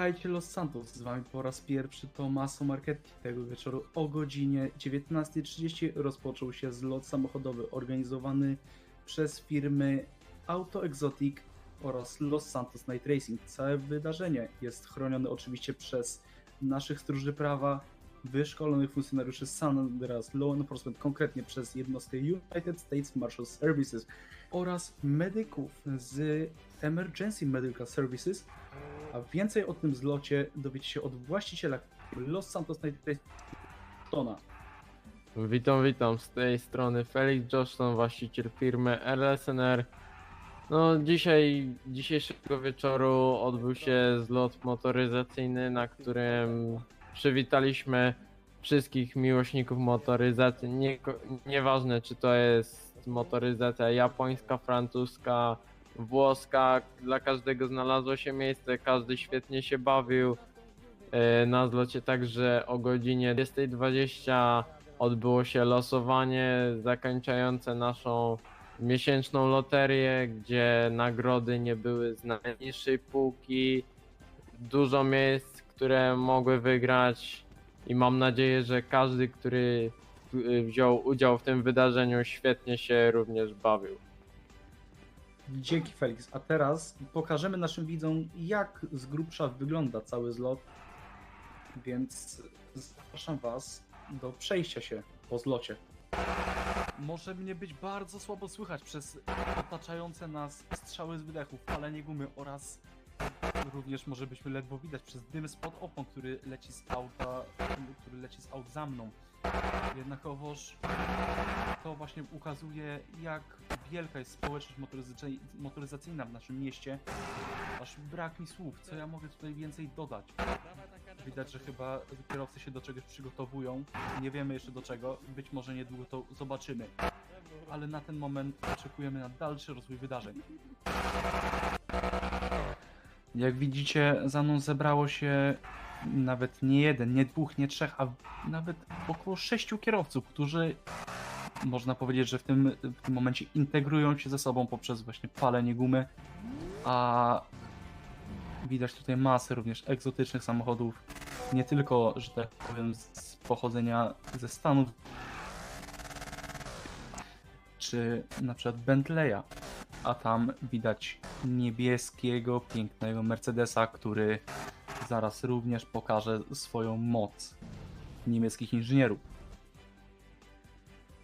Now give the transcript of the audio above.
Witajcie Los Santos, z wami po raz pierwszy Tomaso Marchetti. Tego wieczoru o godzinie 19.30 rozpoczął się zlot samochodowy organizowany przez firmy Auto Exotic oraz Los Santos Night Racing. Całe wydarzenie jest chronione oczywiście przez naszych stróży prawa, wyszkolonych funkcjonariuszy San Andreas Law Enforcement, konkretnie przez jednostkę United States Marshal Services oraz medyków z Emergency Medical Services, a więcej o tym zlocie dowiecie się od właściciela Los Santos Tona. Witam, witam. Z tej strony Felix Johnston, właściciel firmy LSNR. No, dzisiaj, dzisiejszego wieczoru odbył się zlot motoryzacyjny, na którym przywitaliśmy wszystkich miłośników motoryzacji. Nie, nieważne, czy to jest motoryzacja japońska, francuska, włoska. Dla każdego znalazło się miejsce, każdy świetnie się bawił. E, Na zlocie także o godzinie 20.20 odbyło się losowanie zakończające naszą miesięczną loterię, gdzie nagrody nie były z najniższej półki. Dużo miejsc, które mogły wygrać i mam nadzieję, że każdy, który y, wziął udział w tym wydarzeniu, świetnie się również bawił. Dzięki Felix. A teraz pokażemy naszym widzom, jak z grubsza wygląda cały zlot. Więc zapraszam Was do przejścia się po zlocie. Może mnie być bardzo słabo słychać przez otaczające nas strzały z wydechu, palenie gumy oraz również może byśmy ledwo widać przez dym spod opon, który leci z auta, który leci z aut za mną. Jednakowoż to właśnie ukazuje, jak wielka jest społeczność motoryzacyj- motoryzacyjna w naszym mieście. Aż brak mi słów, co ja mogę tutaj więcej dodać. Widać, że chyba kierowcy się do czegoś przygotowują. Nie wiemy jeszcze do czego. Być może niedługo to zobaczymy. Ale na ten moment oczekujemy na dalszy rozwój wydarzeń. Jak widzicie, za mną zebrało się nawet nie jeden, nie dwóch, nie trzech, a nawet około sześciu kierowców, którzy można powiedzieć, że w tym, w tym momencie integrują się ze sobą poprzez właśnie palenie gumy, a widać tutaj masę również egzotycznych samochodów, nie tylko, że tak powiem, z pochodzenia ze Stanów, czy na przykład Bentleya, a tam widać niebieskiego, pięknego Mercedesa, który zaraz również pokaże swoją moc niemieckich inżynierów.